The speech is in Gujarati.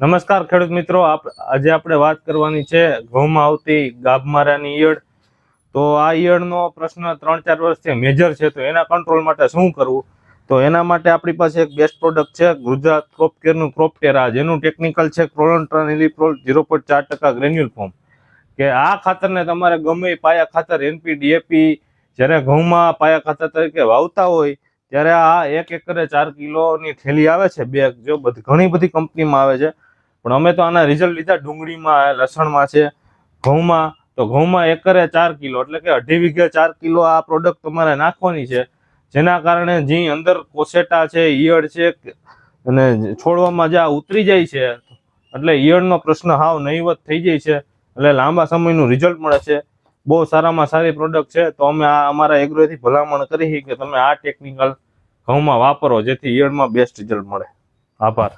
નમસ્કાર ખેડૂત મિત્રો, આપ- આજે આપણે વાત કરવાની છે ઘઉંમાં આવતી ગાભમારાની ઈયળ. તો આ ઈયળનો પ્રશ્ન ત્રણ ચાર વર્ષથી મેજર છે, તો એના કંટ્રોલ માટે શું કરવું? તો એના માટે આપણી પાસે એક બેસ્ટ પ્રોડક્ટ છે, ગુજરાત ક્રોપ કેરનું ક્રોપ આ જેનું ટેકનિકલ છે ક્રોલોન્ટ્રાન ઇલિપ્રોલ ઝીરો પોઈન્ટ ચાર ટકા ગ્રેન્યુલ ફોર્મ કે આ ખાતરને તમારે ગમે પાયા ખાતર એનપી ડીએપી જ્યારે ઘઉંમાં પાયા ખાતર તરીકે વાવતા હોય, ત્યારે આ એક એકરે ચાર કિલોની થેલી આવે છે બેગ જો ઘણી બધી કંપનીમાં આવે છે. પણ અમે તો આના રિઝલ્ટ લીધા. ડુંગળીમાં, લસણમાં છે, ઘઉંમાં. તો ઘઉંમાં એકરે ચાર કિલો, એટલે કે અઢી વીઘે ચાર કિલો આ પ્રોડક્ટ તમારે નાખવાની છે. જેના કારણે જે અંદર કોસેટા છે, ઈયળ છે, અને છોડવામાં જે ઉતરી જાય છે, એટલે ઈયળનો પ્રશ્ન હાવ નહીવત થઈ જાય છે, એટલે લાંબા સમયનું રિઝલ્ટ મળે છે. બહુ સારામાં સારી પ્રોડક્ટ છે. તો અમે આ અમારા એગ્રોથી ભલામણ કરી કે તમે આ ટેકનિકલ ઘઉંમાં વાપરો, જેથી ઈયળમાં બેસ્ટ રિઝલ્ટ મળે. આભાર.